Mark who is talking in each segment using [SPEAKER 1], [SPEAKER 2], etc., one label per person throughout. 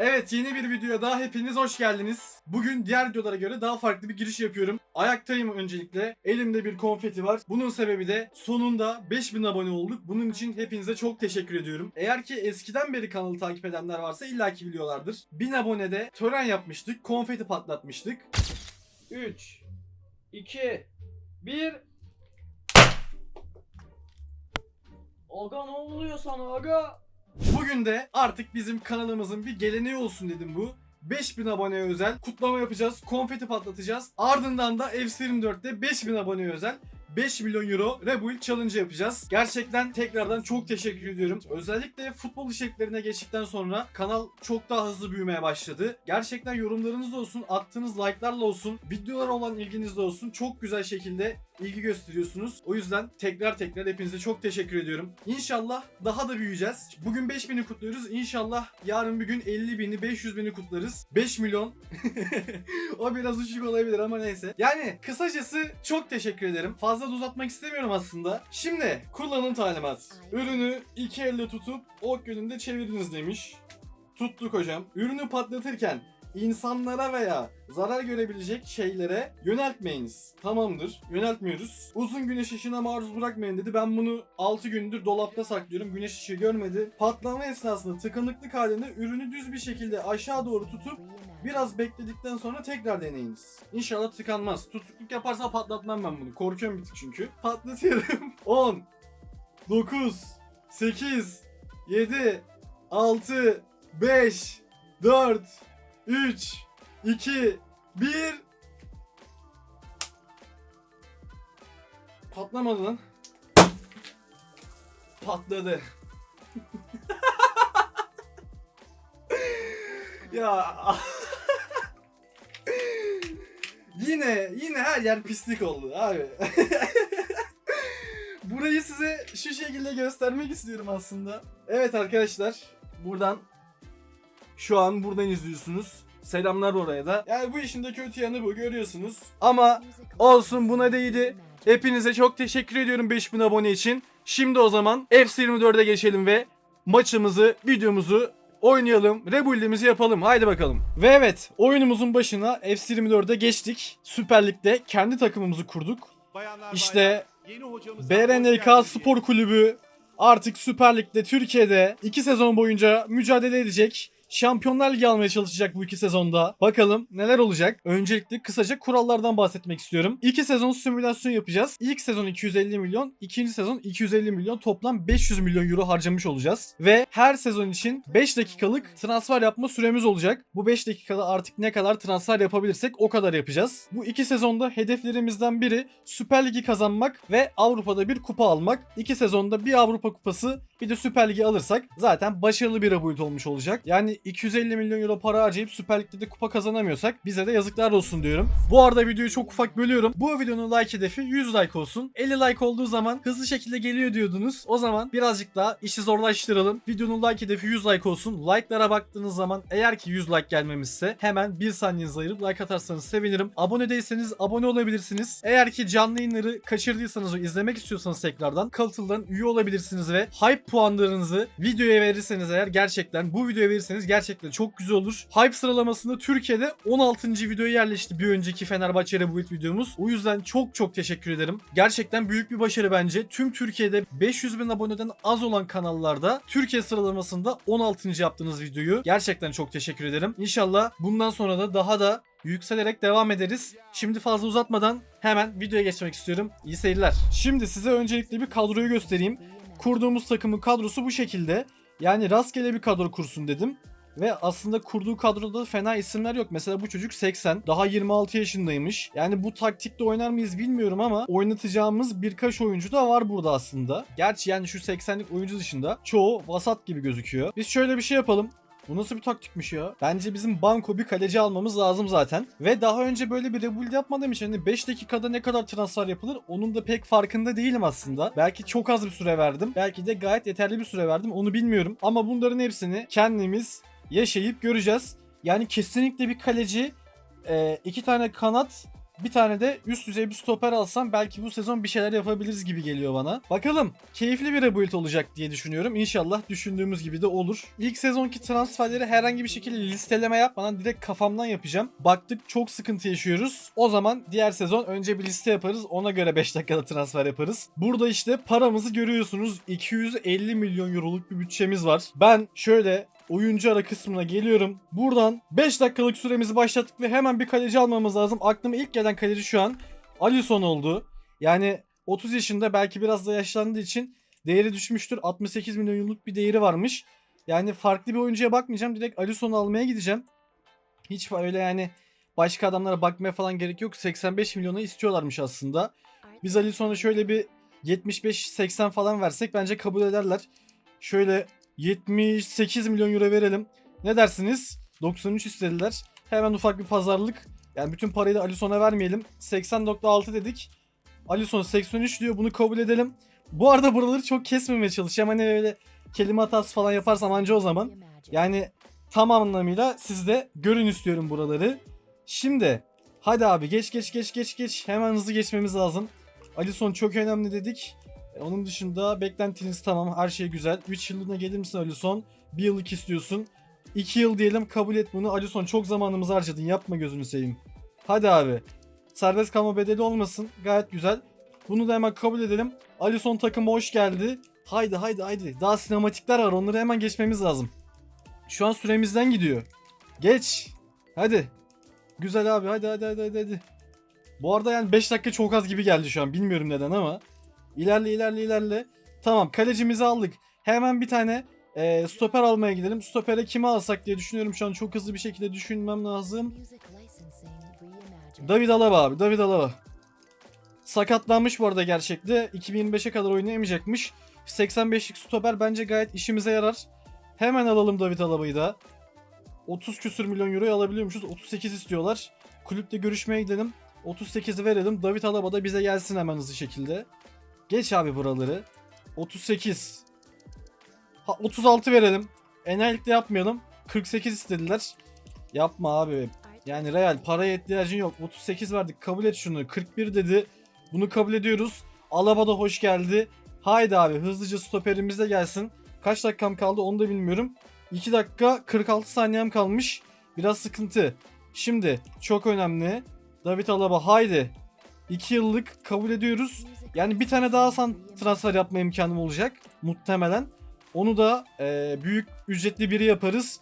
[SPEAKER 1] Evet yeni bir videoya daha hepiniz hoş geldiniz. Bugün diğer videolara göre daha farklı bir giriş yapıyorum. Ayaktayım öncelikle. Elimde bir konfeti var. Bunun sebebi de sonunda 5000 abone olduk. Bunun için hepinize çok teşekkür ediyorum. Eğer ki eskiden beri kanalı takip edenler varsa illaki biliyorlardır. 1000 abonede tören yapmıştık. Konfeti patlatmıştık.
[SPEAKER 2] 3 2 1 Aga ne oluyor sana aga?
[SPEAKER 1] Bugün de artık bizim kanalımızın bir geleneği olsun dedim bu. 5000 aboneye özel kutlama yapacağız. Konfeti patlatacağız. Ardından da F24'te 5000 aboneye özel 5 milyon euro Rebuild Challenge yapacağız. Gerçekten tekrardan çok teşekkür ediyorum. Özellikle futbol içeriklerine geçtikten sonra kanal çok daha hızlı büyümeye başladı. Gerçekten yorumlarınız olsun, attığınız like'larla olsun, videolara olan ilginiz de olsun. Çok güzel şekilde ilgi gösteriyorsunuz. O yüzden tekrar tekrar hepinize çok teşekkür ediyorum. İnşallah daha da büyüyeceğiz. Bugün 5000'i kutluyoruz. İnşallah yarın bir gün 50 bini, 500 bini kutlarız. 5 milyon. o biraz uçuk olabilir ama neyse. Yani kısacası çok teşekkür ederim. Fazla da uzatmak istemiyorum aslında. Şimdi kullanım talimat. Ürünü iki elle tutup ok yönünde çeviriniz demiş. Tuttuk hocam. Ürünü patlatırken insanlara veya zarar görebilecek şeylere yöneltmeyiniz. Tamamdır. Yöneltmiyoruz. Uzun güneş ışığına maruz bırakmayın dedi. Ben bunu 6 gündür dolapta saklıyorum. Güneş ışığı görmedi. Patlama esnasında tıkanıklık halinde ürünü düz bir şekilde aşağı doğru tutup biraz bekledikten sonra tekrar deneyiniz. İnşallah tıkanmaz. Tutukluk yaparsa patlatmam ben bunu. Korkuyorum bir tık çünkü. Patlatıyorum. 10 9 8 7 6 5 4 3 2 1 Patlamadı lan. Patladı. ya yine yine her yer pislik oldu abi. Burayı size şu şekilde göstermek istiyorum aslında. Evet arkadaşlar buradan şu an buradan izliyorsunuz. Selamlar oraya da. Yani bu işin de kötü yanı bu görüyorsunuz. Ama olsun buna değdi. Hepinize çok teşekkür ediyorum 5000 abone için. Şimdi o zaman FC24'e geçelim ve maçımızı, videomuzu oynayalım. Rebuild'imizi yapalım. Haydi bakalım. Ve evet oyunumuzun başına FC24'e geçtik. Süper Lig'de kendi takımımızı kurduk.
[SPEAKER 3] Bayanlar
[SPEAKER 1] İşte BRNK. Spor Kulübü artık Süper Lig'de Türkiye'de 2 sezon boyunca mücadele edecek. Şampiyonlar Ligi almaya çalışacak bu iki sezonda. Bakalım neler olacak. Öncelikle kısaca kurallardan bahsetmek istiyorum. İki sezon simülasyon yapacağız. İlk sezon 250 milyon, ikinci sezon 250 milyon toplam 500 milyon euro harcamış olacağız. Ve her sezon için 5 dakikalık transfer yapma süremiz olacak. Bu 5 dakikada artık ne kadar transfer yapabilirsek o kadar yapacağız. Bu iki sezonda hedeflerimizden biri Süper Ligi kazanmak ve Avrupa'da bir kupa almak. İki sezonda bir Avrupa kupası bir de Süper Ligi alırsak zaten başarılı bir rebuild olmuş olacak. Yani 250 milyon euro para harcayıp Süper Lig'de de kupa kazanamıyorsak bize de yazıklar olsun diyorum. Bu arada videoyu çok ufak bölüyorum. Bu videonun like hedefi 100 like olsun. 50 like olduğu zaman hızlı şekilde geliyor diyordunuz. O zaman birazcık daha işi zorlaştıralım. Videonun like hedefi 100 like olsun. Like'lara baktığınız zaman eğer ki 100 like gelmemişse hemen 1 saniyenizi ayırıp like atarsanız sevinirim. Abone değilseniz abone olabilirsiniz. Eğer ki canlı yayınları kaçırdıysanız ve izlemek istiyorsanız tekrardan Katıl'dan üye olabilirsiniz ve hype puanlarınızı videoya verirseniz eğer gerçekten bu videoya verirseniz gerçekten çok güzel olur. Hype sıralamasında Türkiye'de 16. videoya yerleşti bir önceki Fenerbahçe Rebuild videomuz. O yüzden çok çok teşekkür ederim. Gerçekten büyük bir başarı bence. Tüm Türkiye'de 500 bin aboneden az olan kanallarda Türkiye sıralamasında 16. yaptığınız videoyu gerçekten çok teşekkür ederim. İnşallah bundan sonra da daha da yükselerek devam ederiz. Şimdi fazla uzatmadan hemen videoya geçmek istiyorum. İyi seyirler. Şimdi size öncelikle bir kadroyu göstereyim. Kurduğumuz takımın kadrosu bu şekilde. Yani rastgele bir kadro kursun dedim. Ve aslında kurduğu kadroda fena isimler yok. Mesela bu çocuk 80. Daha 26 yaşındaymış. Yani bu taktikte oynar mıyız bilmiyorum ama oynatacağımız birkaç oyuncu da var burada aslında. Gerçi yani şu 80'lik oyuncu dışında çoğu vasat gibi gözüküyor. Biz şöyle bir şey yapalım. Bu nasıl bir taktikmiş ya? Bence bizim banko bir kaleci almamız lazım zaten. Ve daha önce böyle bir rebuild yapmadığım için hani 5 dakikada ne kadar transfer yapılır onun da pek farkında değilim aslında. Belki çok az bir süre verdim. Belki de gayet yeterli bir süre verdim. Onu bilmiyorum. Ama bunların hepsini kendimiz yaşayıp göreceğiz. Yani kesinlikle bir kaleci, e, iki tane kanat Bir tane de üst düzey bir stoper alsam belki bu sezon bir şeyler yapabiliriz gibi geliyor bana. Bakalım keyifli bir rebuild olacak diye düşünüyorum. İnşallah düşündüğümüz gibi de olur. İlk sezonki transferleri herhangi bir şekilde listeleme yapmadan direkt kafamdan yapacağım. Baktık çok sıkıntı yaşıyoruz. O zaman diğer sezon önce bir liste yaparız. Ona göre 5 dakikada transfer yaparız. Burada işte paramızı görüyorsunuz. 250 milyon euroluk bir bütçemiz var. Ben şöyle oyuncu ara kısmına geliyorum. Buradan 5 dakikalık süremizi başlattık ve hemen bir kaleci almamız lazım. Aklıma ilk gelen kaleci şu an Alisson oldu. Yani 30 yaşında belki biraz da yaşlandığı için değeri düşmüştür. 68 milyon euroluk bir değeri varmış. Yani farklı bir oyuncuya bakmayacağım. Direkt Alisson'u almaya gideceğim. Hiç öyle yani başka adamlara bakmaya falan gerek yok. 85 milyona istiyorlarmış aslında. Biz Alisson'a şöyle bir 75-80 falan versek bence kabul ederler. Şöyle 78 milyon euro verelim. Ne dersiniz? 93 istediler. Hemen ufak bir pazarlık. Yani bütün parayı da Alisson'a vermeyelim. 80.6 dedik. Alisson 83 diyor. Bunu kabul edelim. Bu arada buraları çok kesmemeye çalışacağım. Hani öyle kelime hatası falan yaparsam anca o zaman. Yani tam anlamıyla siz de görün istiyorum buraları. Şimdi hadi abi geç geç geç geç geç. Hemen hızlı geçmemiz lazım. Alisson çok önemli dedik. E, Onun dışında beklentiniz tamam her şey güzel. 3 yıllığına gelir misin Alisson? 1 yıllık istiyorsun. 2 yıl diyelim kabul et bunu. Alisson çok zamanımızı harcadın yapma gözünü seveyim. Hadi abi. Serbest kalma bedeli olmasın. Gayet güzel. Bunu da hemen kabul edelim. Alisson takımı hoş geldi. Haydi haydi haydi. Daha sinematikler var onları hemen geçmemiz lazım. Şu an süremizden gidiyor. Geç. Hadi. Güzel abi hadi hadi hadi hadi. hadi. Bu arada yani 5 dakika çok az gibi geldi şu an. Bilmiyorum neden ama. İlerle ilerle ilerle. Tamam kalecimizi aldık. Hemen bir tane e, stoper almaya gidelim. Stopere kimi alsak diye düşünüyorum şu an. Çok hızlı bir şekilde düşünmem lazım. David Alaba abi. David Alaba. Sakatlanmış bu arada gerçekte. 2025'e kadar oynayamayacakmış. 85'lik stoper bence gayet işimize yarar. Hemen alalım David Alaba'yı da. 30 küsür milyon euroyu alabiliyormuşuz. 38 istiyorlar. Kulüpte görüşmeye gidelim. 38'i verelim. David Alaba da bize gelsin hemen hızlı şekilde. Geç abi buraları. 38. Ha 36 verelim. Enayilikte yapmayalım. 48 istediler. Yapma abi. Yani real paraya ihtiyacın yok. 38 verdik. Kabul et şunu. 41 dedi. Bunu kabul ediyoruz. Alaba da hoş geldi. Haydi abi hızlıca stoperimiz gelsin. Kaç dakikam kaldı onu da bilmiyorum. 2 dakika 46 saniyem kalmış. Biraz sıkıntı. Şimdi çok önemli. David Alaba haydi. 2 yıllık kabul ediyoruz. Yani bir tane daha san transfer yapma imkanım olacak. Muhtemelen. Onu da e, büyük ücretli biri yaparız.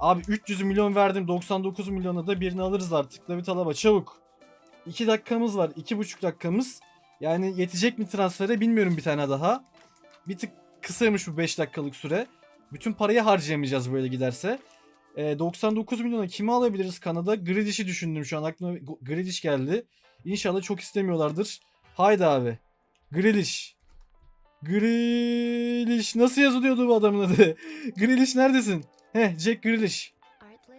[SPEAKER 1] Abi 300 milyon verdim. 99 milyona da birini alırız artık. David Alaba çabuk. 2 dakikamız var. 2,5 dakikamız. Yani yetecek mi transfere bilmiyorum bir tane daha. Bir tık kısaymış bu 5 dakikalık süre. Bütün parayı harcayamayacağız böyle giderse. E, 99 milyona kimi alabiliriz Kanada? Grealish'i düşündüm şu an aklıma Grealish geldi. İnşallah çok istemiyorlardır. Haydi abi. Grealish. Grealish. Nasıl yazılıyordu bu adamın adı? Grealish neredesin? Heh Jack Grealish.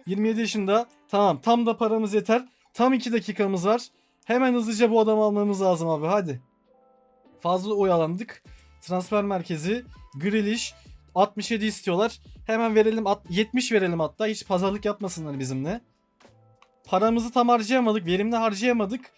[SPEAKER 1] 27 yaşında. Tamam tam da paramız yeter. Tam 2 dakikamız var. Hemen hızlıca bu adamı almamız lazım abi hadi. Fazla oyalandık. Transfer merkezi. Grealish. 67 istiyorlar. Hemen verelim. at- 70 verelim hatta. Hiç pazarlık yapmasınlar bizimle. Paramızı tam harcayamadık. Verimli harcayamadık.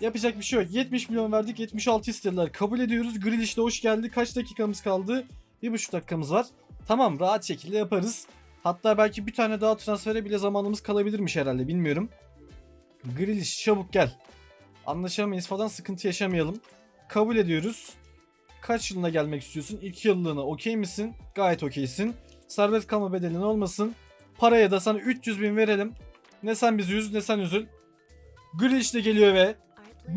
[SPEAKER 1] Yapacak bir şey yok. 70 milyon verdik. 76 istediler. Kabul ediyoruz. Grealish de hoş geldi. Kaç dakikamız kaldı? Bir buçuk dakikamız var. Tamam rahat şekilde yaparız. Hatta belki bir tane daha transfere bile zamanımız kalabilirmiş herhalde bilmiyorum. Grealish çabuk gel. Anlaşamayız falan sıkıntı yaşamayalım. Kabul ediyoruz. Kaç yılına gelmek istiyorsun? 2 yıllığına okey misin? Gayet okeysin. Serbest kalma bedelin olmasın. Paraya da sana 300 bin verelim. Ne sen bizi üz ne sen üzül. Grealish de geliyor ve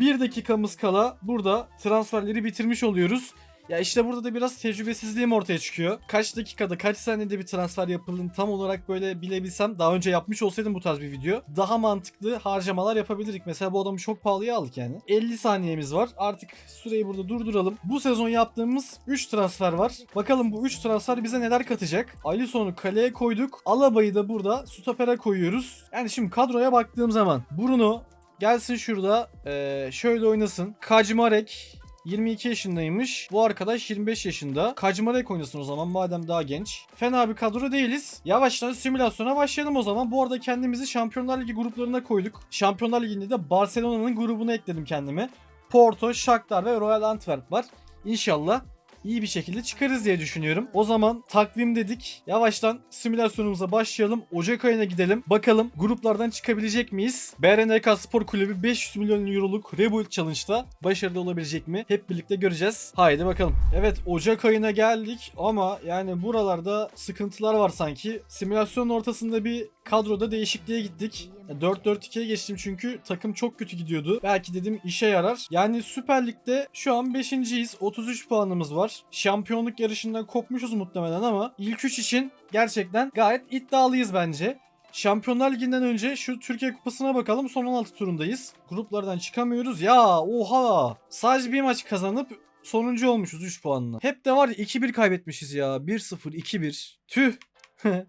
[SPEAKER 1] bir dakikamız kala burada transferleri bitirmiş oluyoruz. Ya işte burada da biraz tecrübesizliğim ortaya çıkıyor. Kaç dakikada kaç saniyede bir transfer yapıldığını tam olarak böyle bilebilsem daha önce yapmış olsaydım bu tarz bir video daha mantıklı harcamalar yapabilirdik. Mesela bu adamı çok pahalıya aldık yani. 50 saniyemiz var. Artık süreyi burada durduralım. Bu sezon yaptığımız 3 transfer var. Bakalım bu 3 transfer bize neler katacak? Alisson'u kaleye koyduk. Alaba'yı da burada stopere koyuyoruz. Yani şimdi kadroya baktığım zaman Bruno gelsin şurada eee, şöyle oynasın. Kacmarek 22 yaşındaymış. Bu arkadaş 25 yaşında. Kajmarek oynasın o zaman madem daha genç. Fena bir kadro değiliz. Yavaştan simülasyona başlayalım o zaman. Bu arada kendimizi Şampiyonlar Ligi gruplarına koyduk. Şampiyonlar Ligi'nde de Barcelona'nın grubuna ekledim kendimi. Porto, Shakhtar ve Royal Antwerp var. İnşallah iyi bir şekilde çıkarız diye düşünüyorum. O zaman takvim dedik. Yavaştan simülasyonumuza başlayalım. Ocak ayına gidelim. Bakalım gruplardan çıkabilecek miyiz? BRNK Spor Kulübü 500 milyon euroluk Rebuild Challenge'da başarılı olabilecek mi? Hep birlikte göreceğiz. Haydi bakalım. Evet Ocak ayına geldik ama yani buralarda sıkıntılar var sanki. Simülasyonun ortasında bir kadroda değişikliğe gittik. 4-4-2'ye geçtim çünkü takım çok kötü gidiyordu. Belki dedim işe yarar. Yani Süper Lig'de şu an 5.yiz. 33 puanımız var. Şampiyonluk yarışından kopmuşuz muhtemelen ama ilk 3 için gerçekten gayet iddialıyız bence. Şampiyonlar Ligi'nden önce şu Türkiye Kupası'na bakalım. Son 16 turundayız. Gruplardan çıkamıyoruz. Ya oha. Sadece bir maç kazanıp sonuncu olmuşuz 3 puanla. Hep de var ya 2-1 kaybetmişiz ya. 1-0, 2-1. Tüh.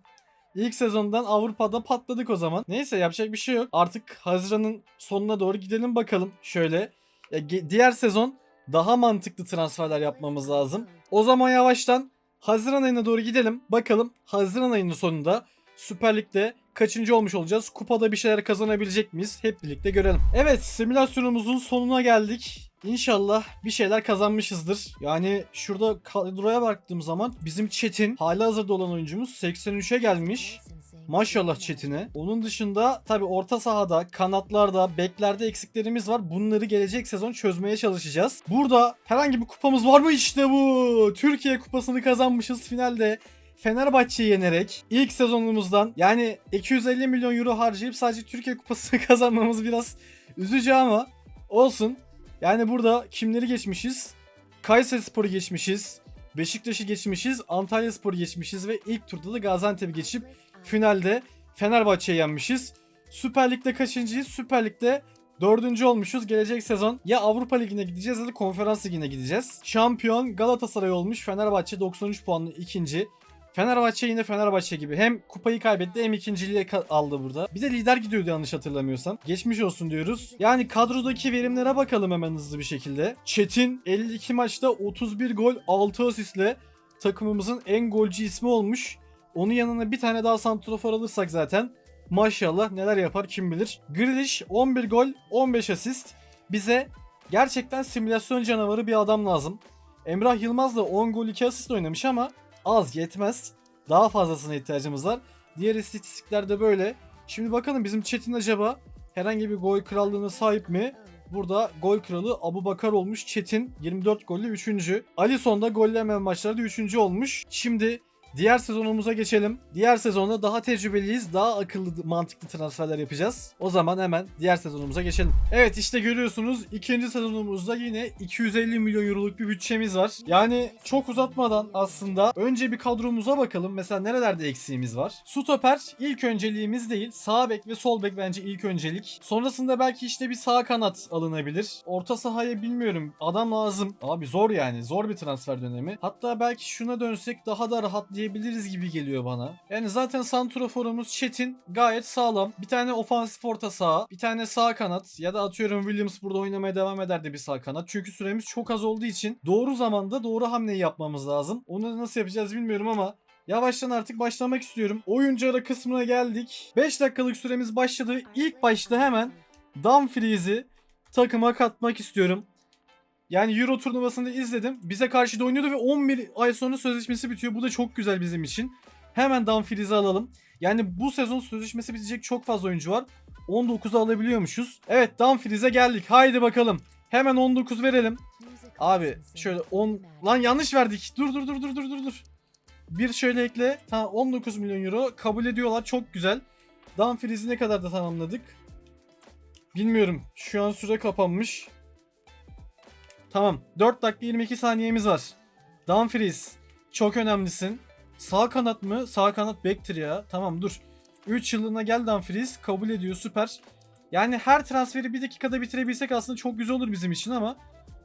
[SPEAKER 1] İlk sezondan Avrupa'da patladık o zaman. Neyse yapacak bir şey yok. Artık Haziran'ın sonuna doğru gidelim bakalım. Şöyle. Ge- diğer sezon daha mantıklı transferler yapmamız lazım. O zaman yavaştan Haziran ayına doğru gidelim. Bakalım Haziran ayının sonunda Süper Lig'de kaçıncı olmuş olacağız? Kupada bir şeyler kazanabilecek miyiz? Hep birlikte görelim. Evet simülasyonumuzun sonuna geldik. İnşallah bir şeyler kazanmışızdır. Yani şurada kadroya baktığım zaman bizim Çetin hali hazırda olan oyuncumuz 83'e gelmiş. Maşallah Çetin'e. Onun dışında tabi orta sahada, kanatlarda, beklerde eksiklerimiz var. Bunları gelecek sezon çözmeye çalışacağız. Burada herhangi bir kupamız var mı? İşte bu. Türkiye kupasını kazanmışız finalde. Fenerbahçe'yi yenerek ilk sezonumuzdan yani 250 milyon euro harcayıp sadece Türkiye kupasını kazanmamız biraz üzücü ama olsun. Yani burada kimleri geçmişiz? Kayseri Spor'u geçmişiz. Beşiktaş'ı geçmişiz. Antalya Spor'u geçmişiz ve ilk turda da Gaziantep'i geçip finalde Fenerbahçe'yi yenmişiz. Süper Lig'de kaçıncıyız? Süper Lig'de dördüncü olmuşuz. Gelecek sezon ya Avrupa Ligi'ne gideceğiz ya da Konferans Ligi'ne gideceğiz. Şampiyon Galatasaray olmuş. Fenerbahçe 93 puanlı ikinci. Fenerbahçe yine Fenerbahçe gibi hem kupayı kaybetti hem ikinciliğe ka- aldı burada. Bir de lider gidiyordu yanlış hatırlamıyorsam. Geçmiş olsun diyoruz. Yani kadrodaki verimlere bakalım hemen hızlı bir şekilde. Çetin 52 maçta 31 gol 6 asistle takımımızın en golcü ismi olmuş. Onun yanına bir tane daha santrofor alırsak zaten maşallah neler yapar kim bilir. Grealish 11 gol 15 asist. Bize gerçekten simülasyon canavarı bir adam lazım. Emrah Yılmaz da 10 gol 2 asist oynamış ama az yetmez. Daha fazlasına ihtiyacımız var. Diğer istatistikler de böyle. Şimdi bakalım bizim Çetin acaba herhangi bir gol krallığına sahip mi? Burada gol kralı Abu Bakar olmuş. Çetin 24 golle 3. Alisson da gollemeyen maçlarda 3. olmuş. Şimdi diğer sezonumuza geçelim. Diğer sezonda daha tecrübeliyiz. Daha akıllı mantıklı transferler yapacağız. O zaman hemen diğer sezonumuza geçelim. Evet işte görüyorsunuz ikinci sezonumuzda yine 250 milyon euroluk bir bütçemiz var. Yani çok uzatmadan aslında önce bir kadromuza bakalım. Mesela nerelerde eksiğimiz var? Stoper ilk önceliğimiz değil. Sağ bek ve sol bek bence ilk öncelik. Sonrasında belki işte bir sağ kanat alınabilir. Orta sahaya bilmiyorum. Adam lazım. Abi zor yani. Zor bir transfer dönemi. Hatta belki şuna dönsek daha da rahatlayabiliriz gibi geliyor bana. Yani zaten santroforumuz Çetin gayet sağlam. Bir tane ofansif orta saha, bir tane sağ kanat ya da atıyorum Williams burada oynamaya devam ederdi bir sağ kanat. Çünkü süremiz çok az olduğu için doğru zamanda doğru hamleyi yapmamız lazım. Onu nasıl yapacağız bilmiyorum ama Yavaştan artık başlamak istiyorum. Oyuncu ara kısmına geldik. 5 dakikalık süremiz başladı. İlk başta hemen Dumfries'i takıma katmak istiyorum. Yani Euro turnuvasında izledim. Bize karşı da oynuyordu ve 11 ay sonra sözleşmesi bitiyor. Bu da çok güzel bizim için. Hemen Dumfries'i alalım. Yani bu sezon sözleşmesi bitecek çok fazla oyuncu var. 19'u alabiliyormuşuz. Evet Dumfries'e geldik. Haydi bakalım. Hemen 19 verelim. Abi şöyle 10... Lan yanlış verdik. Dur dur dur dur dur dur dur. Bir şöyle ekle. Tamam 19 milyon euro. Kabul ediyorlar. Çok güzel. Dumfries'i ne kadar da tamamladık. Bilmiyorum. Şu an süre kapanmış. Tamam. 4 dakika 22 saniyemiz var. Dumfries. Çok önemlisin. Sağ kanat mı? Sağ kanat bektir ya. Tamam dur. 3 yıllığına gel Dumfries. Kabul ediyor. Süper. Yani her transferi bir dakikada bitirebilsek aslında çok güzel olur bizim için ama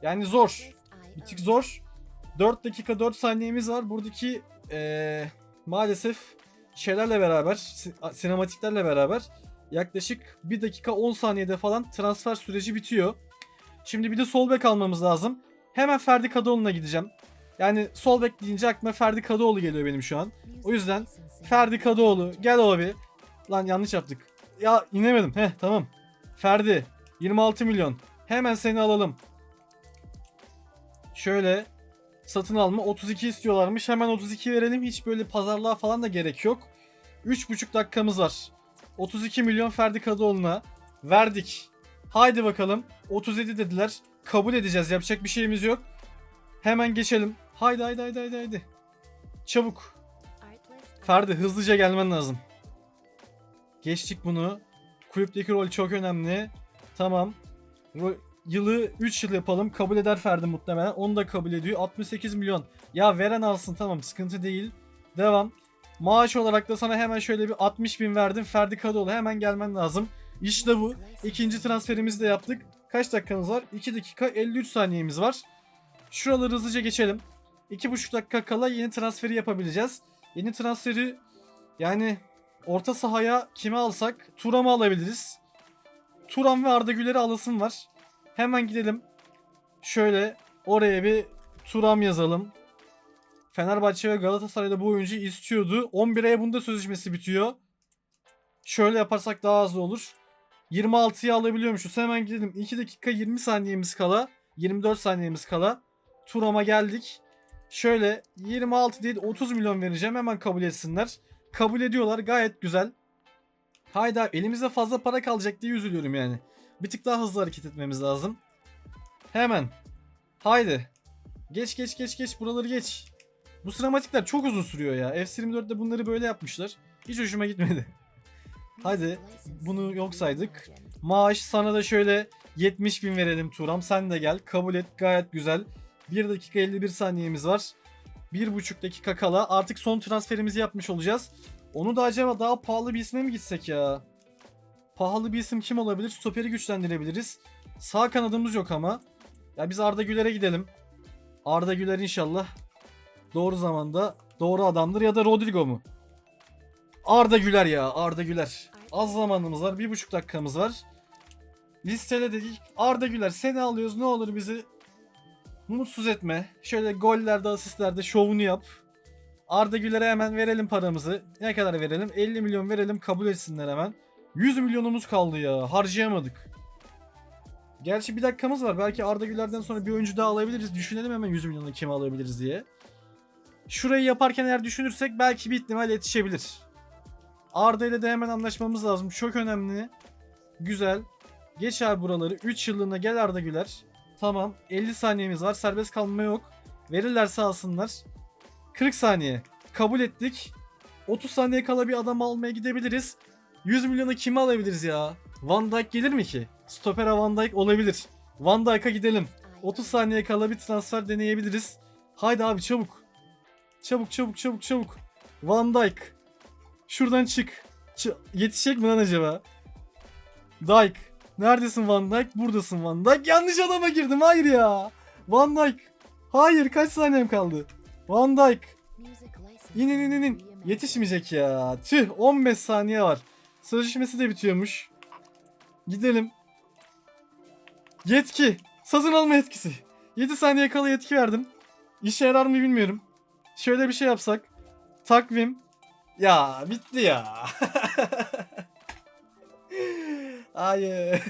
[SPEAKER 1] yani zor. Bir tık zor. 4 dakika 4 saniyemiz var. Buradaki eee, maalesef şeylerle beraber, si- sinematiklerle beraber yaklaşık 1 dakika 10 saniyede falan transfer süreci bitiyor. Şimdi bir de sol bek almamız lazım. Hemen Ferdi Kadıoğlu'na gideceğim. Yani sol bek deyince aklıma Ferdi Kadıoğlu geliyor benim şu an. O yüzden Ferdi Kadıoğlu gel abi. Lan yanlış yaptık. Ya inemedim. Heh tamam. Ferdi 26 milyon. Hemen seni alalım. Şöyle satın alma 32 istiyorlarmış. Hemen 32 verelim. Hiç böyle pazarlığa falan da gerek yok. 3,5 dakikamız var. 32 milyon Ferdi Kadıoğlu'na verdik. Haydi bakalım. 37 dediler. Kabul edeceğiz. Yapacak bir şeyimiz yok. Hemen geçelim. Haydi haydi haydi haydi haydi. Çabuk. Ferdi hızlıca gelmen lazım. Geçtik bunu. Kulüpteki rol çok önemli. Tamam. Ro- yılı 3 yıl yapalım. Kabul eder Ferdi muhtemelen. Onu da kabul ediyor. 68 milyon. Ya veren alsın tamam sıkıntı değil. Devam. Maaş olarak da sana hemen şöyle bir 60 bin verdim. Ferdi Kadıoğlu hemen gelmen lazım. İşte bu. İkinci transferimizi de yaptık. Kaç dakikamız var? 2 dakika 53 saniyemiz var. Şuraları hızlıca geçelim. 2,5 dakika kala yeni transferi yapabileceğiz. Yeni transferi yani orta sahaya kime alsak Turam'ı alabiliriz. Turam ve Arda Güler'i alasım var. Hemen gidelim. Şöyle oraya bir Turam yazalım. Fenerbahçe ve Galatasaray'da bu oyuncuyu istiyordu. 11 aya bunda sözleşmesi bitiyor. Şöyle yaparsak daha hızlı olur. 26'ya alabiliyormuşuz. Hemen gidelim. 2 dakika 20 saniyemiz kala. 24 saniyemiz kala. Turam'a geldik. Şöyle 26 değil 30 milyon vereceğim. Hemen kabul etsinler. Kabul ediyorlar. Gayet güzel. Hayda elimizde fazla para kalacak diye üzülüyorum yani. Bir tık daha hızlı hareket etmemiz lazım. Hemen. Haydi. Geç geç geç geç buraları geç. Bu sinematikler çok uzun sürüyor ya. F24'te bunları böyle yapmışlar. Hiç hoşuma gitmedi. Hadi bunu yok saydık. Maaş sana da şöyle 70 bin verelim Turam. Sen de gel. Kabul et. Gayet güzel. 1 dakika 51 saniyemiz var. 1,5 dakika kala artık son transferimizi yapmış olacağız. Onu da acaba daha pahalı bir isme mi gitsek ya? Pahalı bir isim kim olabilir? Stoperi güçlendirebiliriz. Sağ kanadımız yok ama. Ya biz Arda Güler'e gidelim. Arda Güler inşallah doğru zamanda doğru adamdır ya da Rodrigo mu? Arda Güler ya Arda Güler. Az zamanımız var. Bir buçuk dakikamız var. Listele dedik. Arda Güler seni alıyoruz ne olur bizi mutsuz etme. Şöyle gollerde asistlerde şovunu yap. Arda Güler'e hemen verelim paramızı. Ne kadar verelim? 50 milyon verelim kabul etsinler hemen. 100 milyonumuz kaldı ya harcayamadık. Gerçi bir dakikamız var. Belki Arda Güler'den sonra bir oyuncu daha alabiliriz. Düşünelim hemen 100 milyonu kime alabiliriz diye. Şurayı yaparken eğer düşünürsek belki bir ihtimal yetişebilir. Arda ile de hemen anlaşmamız lazım. Çok önemli. Güzel. Geç abi buraları. 3 yıllığına gel Arda Güler. Tamam. 50 saniyemiz var. Serbest kalma yok. Verirlerse alsınlar. 40 saniye. Kabul ettik. 30 saniye kala bir adam almaya gidebiliriz. 100 milyonu kime alabiliriz ya? Van Dijk gelir mi ki? Stopera Van Dijk olabilir. Van Dijk'a gidelim. 30 saniye kala bir transfer deneyebiliriz. Haydi abi çabuk. Çabuk çabuk çabuk çabuk. Van Dijk. Şuradan çık. Ç- yetişecek mi lan acaba? Dijk. Neredesin Van Dijk? Buradasın Van Dijk. Yanlış adama girdim. Hayır ya. Van Dijk. Hayır kaç saniyem kaldı? Van. İn in in in in. Yetişmeyecek ya. Tüh 15 saniye var. Sözleşmesi de bitiyormuş. Gidelim. Yetki. Satın alma yetkisi. 7 saniye kala yetki verdim. İşe yarar mı bilmiyorum. Şöyle bir şey yapsak. Takvim. Ya bitti ya. Hayır.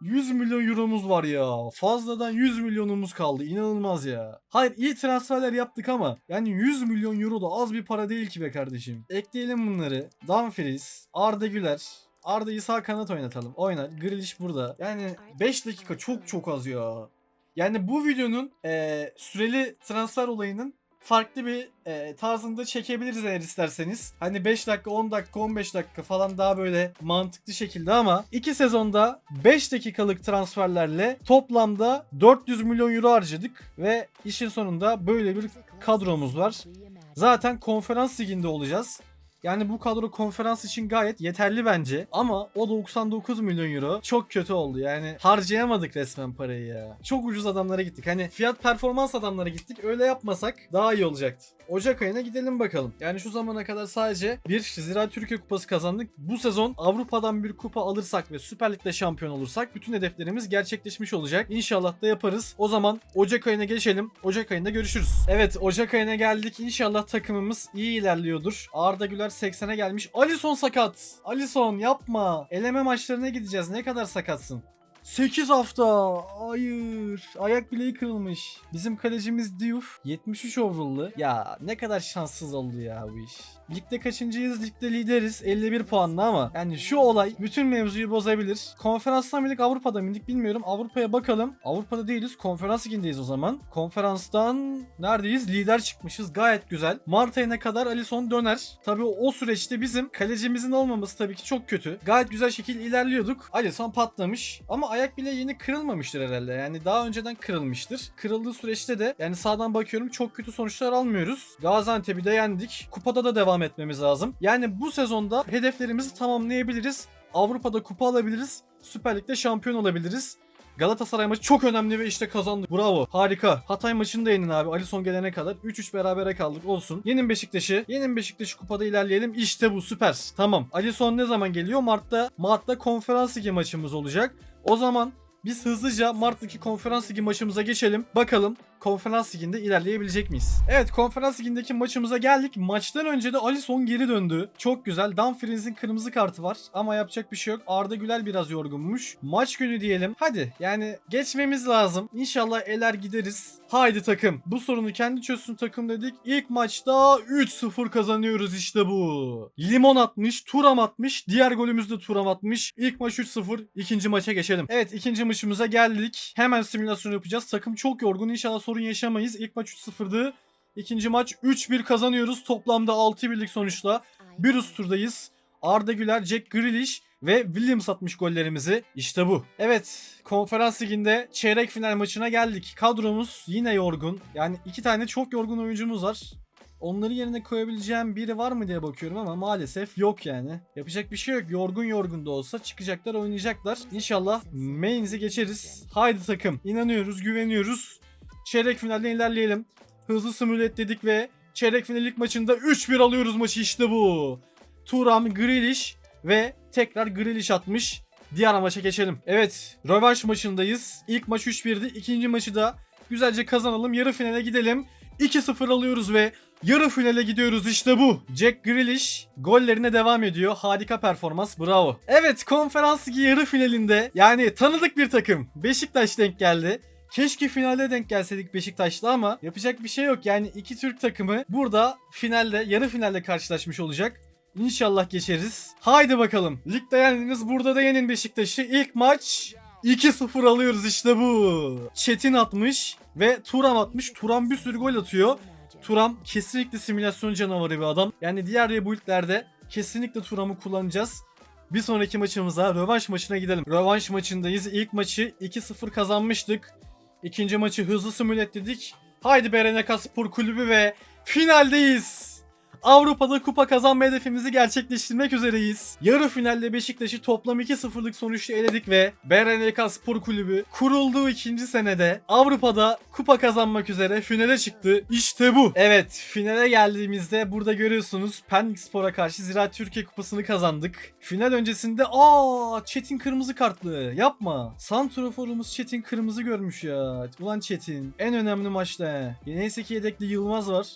[SPEAKER 1] 100 milyon euromuz var ya. Fazladan 100 milyonumuz kaldı. İnanılmaz ya. Hayır iyi transferler yaptık ama yani 100 milyon euro da az bir para değil ki be kardeşim. Ekleyelim bunları. Dumfries, Arda Güler, Arda'yı sağ kanat oynatalım. Oynar. Grealish burada. Yani 5 dakika çok çok az ya. Yani bu videonun eee, süreli transfer olayının farklı bir eee, tarzında çekebiliriz eğer isterseniz. Hani 5 dakika, 10 dakika, 15 dakika falan daha böyle mantıklı şekilde ama 2 sezonda 5 dakikalık transferlerle toplamda 400 milyon euro harcadık ve işin sonunda böyle bir kadromuz var. Zaten konferans liginde olacağız. Yani bu kadro konferans için gayet yeterli bence. Ama o 99 milyon euro çok kötü oldu. Yani harcayamadık resmen parayı ya. Çok ucuz adamlara gittik. Hani fiyat performans adamlara gittik. Öyle yapmasak daha iyi olacaktı. Ocak ayına gidelim bakalım. Yani şu zamana kadar sadece bir Zira Türkiye Kupası kazandık. Bu sezon Avrupa'dan bir kupa alırsak ve Süper Lig'de şampiyon olursak bütün hedeflerimiz gerçekleşmiş olacak. İnşallah da yaparız. O zaman Ocak ayına geçelim. Ocak ayında görüşürüz. Evet Ocak ayına geldik. İnşallah takımımız iyi ilerliyordur. Arda Güler 80'e gelmiş. Alisson sakat. Alisson yapma. Eleme maçlarına gideceğiz. Ne kadar sakatsın? 8 hafta. Hayır. Ayak bileği kırılmış. Bizim kalecimiz Diouf 73 overall'lı. Ya ne kadar şanssız oldu ya bu iş. Ligde kaçıncıyız? Ligde lideriz. 51 puanla ama yani şu olay bütün mevzuyu bozabilir. Konferanstan mıydık Avrupa'da mıydık bilmiyorum. Avrupa'ya bakalım. Avrupa'da değiliz. Konferans ligindeyiz o zaman. Konferanstan neredeyiz? Lider çıkmışız. Gayet güzel. Mart ayına kadar Alisson döner. Tabii o süreçte bizim kalecimizin olmaması tabii ki çok kötü. Gayet güzel şekilde ilerliyorduk. Alisson patlamış. Ama ayak bile yeni kırılmamıştır herhalde. Yani daha önceden kırılmıştır. Kırıldığı süreçte de yani sağdan bakıyorum çok kötü sonuçlar almıyoruz. Gaziantep'i de yendik. Kupada da devam etmemiz lazım. Yani bu sezonda hedeflerimizi tamamlayabiliriz. Avrupa'da kupa alabiliriz. Süper Lig'de şampiyon olabiliriz. Galatasaray maçı çok önemli ve işte kazandık. Bravo. Harika. Hatay maçını da yenin abi. Alisson gelene kadar. 3-3 berabere kaldık. Olsun. Yenin Beşiktaş'ı. Yenin Beşiktaş'ı kupada ilerleyelim. İşte bu. Süper. Tamam. Alisson ne zaman geliyor? Mart'ta. Mart'ta konferans ligi maçımız olacak. O zaman biz hızlıca Mart'taki konferans ligi maçımıza geçelim. Bakalım konferans liginde ilerleyebilecek miyiz? Evet konferans ligindeki maçımıza geldik. Maçtan önce de Alisson geri döndü. Çok güzel. Dumfries'in kırmızı kartı var. Ama yapacak bir şey yok. Arda Güler biraz yorgunmuş. Maç günü diyelim. Hadi yani geçmemiz lazım. İnşallah eler gideriz. Haydi takım. Bu sorunu kendi çözsün takım dedik. İlk maçta 3-0 kazanıyoruz işte bu. Limon atmış, Turam atmış. Diğer golümüz de Turam atmış. İlk maç 3-0. İkinci maça geçelim. Evet ikinci maçımıza geldik. Hemen simülasyon yapacağız. Takım çok yorgun. İnşallah sorun yaşamayız. İlk maç 3-0'dı. İkinci maç 3-1 kazanıyoruz. Toplamda 6 birlik sonuçla. Bir üst turdayız. Arda Güler, Jack Grealish ve Williams atmış gollerimizi. İşte bu. Evet, konferans liginde çeyrek final maçına geldik. Kadromuz yine yorgun. Yani iki tane çok yorgun oyuncumuz var. Onları yerine koyabileceğim biri var mı diye bakıyorum ama maalesef yok yani. Yapacak bir şey yok. Yorgun yorgun da olsa çıkacaklar oynayacaklar. İnşallah mains'i geçeriz. Haydi takım. İnanıyoruz, güveniyoruz. Çeyrek finalden ilerleyelim. Hızlı simület dedik ve çeyrek final ilk maçında 3-1 alıyoruz maçı işte bu. Turam, Grealish ve tekrar Grealish atmış. Diğer maça geçelim. Evet, rövanş maçındayız. İlk maç 3-1'di. İkinci maçı da güzelce kazanalım. Yarı finale gidelim. 2-0 alıyoruz ve yarı finale gidiyoruz işte bu. Jack Grealish gollerine devam ediyor. Harika performans. Bravo. Evet, konferans yarı finalinde yani tanıdık bir takım. Beşiktaş denk geldi. Keşke finalde denk gelseydik Beşiktaş'la ama yapacak bir şey yok. Yani iki Türk takımı burada finalde, yarı finalde karşılaşmış olacak. İnşallah geçeriz. Haydi bakalım. Ligde yendiniz burada da yenin Beşiktaş'ı. İlk maç 2-0 alıyoruz işte bu. Çetin atmış ve Turam atmış. Turam bir sürü gol atıyor. Turam kesinlikle simülasyon canavarı bir adam. Yani diğer rebuild'lerde kesinlikle Turam'ı kullanacağız. Bir sonraki maçımıza rövanş maçına gidelim. Rövanş maçındayız. İlk maçı 2-0 kazanmıştık. İkinci maçı hızlı simületledik. Haydi BRNK Spor Kulübü ve finaldeyiz. Avrupa'da kupa kazanma hedefimizi gerçekleştirmek üzereyiz. Yarı finalde Beşiktaş'ı toplam 2-0'lık sonuçla eledik ve BRNK Spor Kulübü kurulduğu ikinci senede Avrupa'da kupa kazanmak üzere finale çıktı. İşte bu. Evet finale geldiğimizde burada görüyorsunuz Pendik Spor'a karşı Ziraat Türkiye Kupası'nı kazandık. Final öncesinde aa Çetin kırmızı kartlı yapma. Santroforumuz Çetin kırmızı görmüş ya. Ulan Çetin en önemli maçta. Neyse ki yedekli Yılmaz var.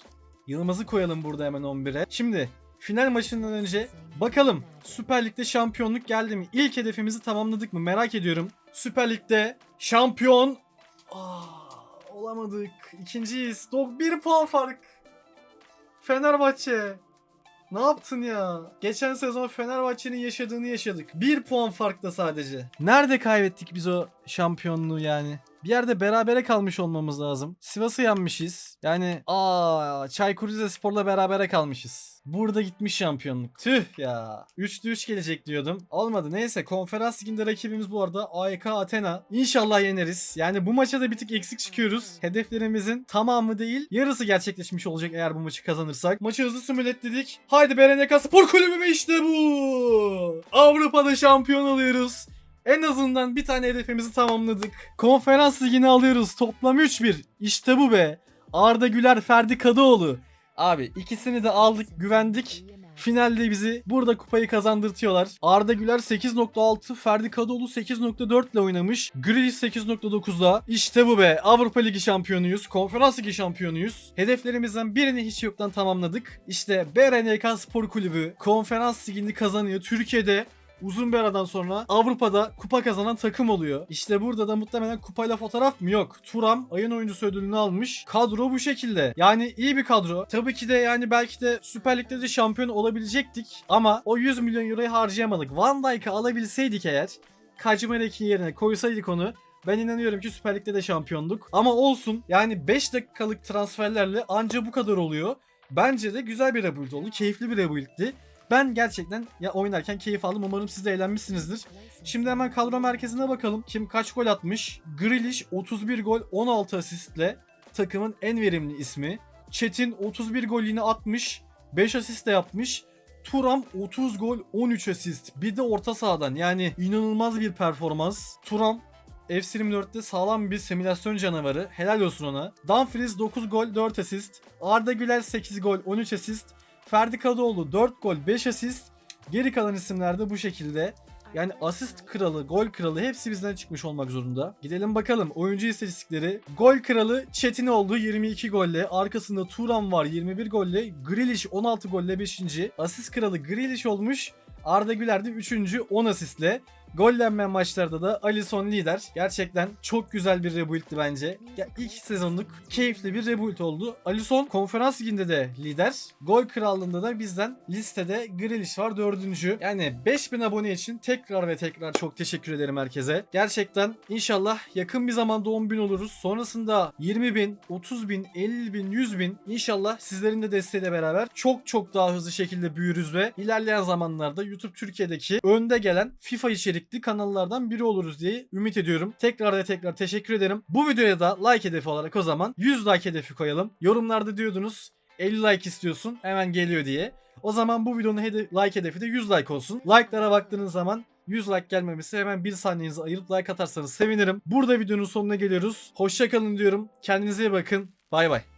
[SPEAKER 1] Yılmaz'ı koyalım burada hemen 11'e. Şimdi final maçından önce bakalım Süper Lig'de şampiyonluk geldi mi? İlk hedefimizi tamamladık mı? Merak ediyorum. Süper Lig'de şampiyon Aa, olamadık. İkinciyiz. Dog bir puan fark. Fenerbahçe. Ne yaptın ya? Geçen sezon Fenerbahçe'nin yaşadığını yaşadık. Bir puan farkta sadece. Nerede kaybettik biz o şampiyonluğu yani? Bir yerde berabere kalmış olmamız lazım. Sivas'ı yenmişiz. Yani aa Çaykur Rizespor'la berabere kalmışız. Burada gitmiş şampiyonluk. Tüh ya. 3'lü 3 gelecek diyordum. Olmadı. Neyse konferans liginde rakibimiz bu arada AEK Athena. İnşallah yeneriz. Yani bu maça da bir tık eksik çıkıyoruz. Hedeflerimizin tamamı değil yarısı gerçekleşmiş olacak eğer bu maçı kazanırsak. Maçı hızlı simületledik. Haydi BRNK Spor Kulübü ve işte bu. Avrupa'da şampiyon oluyoruz. En azından bir tane hedefimizi tamamladık. Konferans ligini alıyoruz. Toplam 3-1. İşte bu be. Arda Güler, Ferdi Kadıoğlu. Abi ikisini de aldık, güvendik. Finalde bizi burada kupayı kazandırtıyorlar. Arda Güler 8.6, Ferdi Kadıoğlu 8.4 ile oynamış. Grealish 8.9'da. İşte bu be. Avrupa Ligi şampiyonuyuz. Konferans Ligi şampiyonuyuz. Hedeflerimizden birini hiç yoktan tamamladık. İşte BRNK Spor Kulübü Konferans Ligi'ni kazanıyor. Türkiye'de uzun bir aradan sonra Avrupa'da kupa kazanan takım oluyor. İşte burada da muhtemelen kupayla fotoğraf mı yok. Turam ayın oyuncusu ödülünü almış. Kadro bu şekilde. Yani iyi bir kadro. Tabii ki de yani belki de Süper Lig'de de şampiyon olabilecektik. Ama o 100 milyon euroyu harcayamadık. Van Dijk'ı alabilseydik eğer Kacimerek'in yerine koysaydık onu ben inanıyorum ki Süper Lig'de de şampiyonduk. Ama olsun yani 5 dakikalık transferlerle anca bu kadar oluyor. Bence de güzel bir rebuild oldu. Keyifli bir rebuild'ti. Ben gerçekten ya oynarken keyif aldım. Umarım siz de eğlenmişsinizdir. Şimdi hemen kadro merkezine bakalım. Kim kaç gol atmış? Grealish 31 gol 16 asistle takımın en verimli ismi. Çetin 31 gol yine atmış. 5 asist de yapmış. Turam 30 gol 13 asist. Bir de orta sahadan yani inanılmaz bir performans. Turam F24'te sağlam bir simülasyon canavarı. Helal olsun ona. Dumfries 9 gol 4 asist. Arda Güler 8 gol 13 asist. Ferdi Kadıoğlu 4 gol 5 asist. Geri kalan isimler de bu şekilde. Yani asist kralı, gol kralı hepsi bizden çıkmış olmak zorunda. Gidelim bakalım oyuncu istatistikleri. Gol kralı Çetin oldu 22 golle. Arkasında Turan var 21 golle. Grealish 16 golle 5. Asist kralı Grealish olmuş. Arda Güler de 3. 10 asistle. Gollenmeyen maçlarda da Alisson lider. Gerçekten çok güzel bir rebuild'ti bence. Ya ilk sezonluk keyifli bir rebuild oldu. Alisson konferans liginde de lider. Gol krallığında da bizden listede Grealish var dördüncü. Yani 5000 abone için tekrar ve tekrar çok teşekkür ederim herkese. Gerçekten inşallah yakın bir zamanda 10.000 oluruz. Sonrasında 20.000, 30.000, 50.000, 100.000 inşallah sizlerin de desteğiyle beraber çok çok daha hızlı şekilde büyürüz ve ilerleyen zamanlarda YouTube Türkiye'deki önde gelen FIFA içerikli kanallardan biri oluruz diye ümit ediyorum. Tekrar ve tekrar teşekkür ederim. Bu videoya da like hedefi olarak o zaman 100 like hedefi koyalım. Yorumlarda diyordunuz 50 like istiyorsun hemen geliyor diye. O zaman bu videonun hede- like hedefi de 100 like olsun. Like'lara baktığınız zaman 100 like gelmemesi hemen bir saniyenizi ayırıp like atarsanız sevinirim. Burada videonun sonuna geliyoruz. Hoşçakalın diyorum. Kendinize iyi bakın. Bay bay.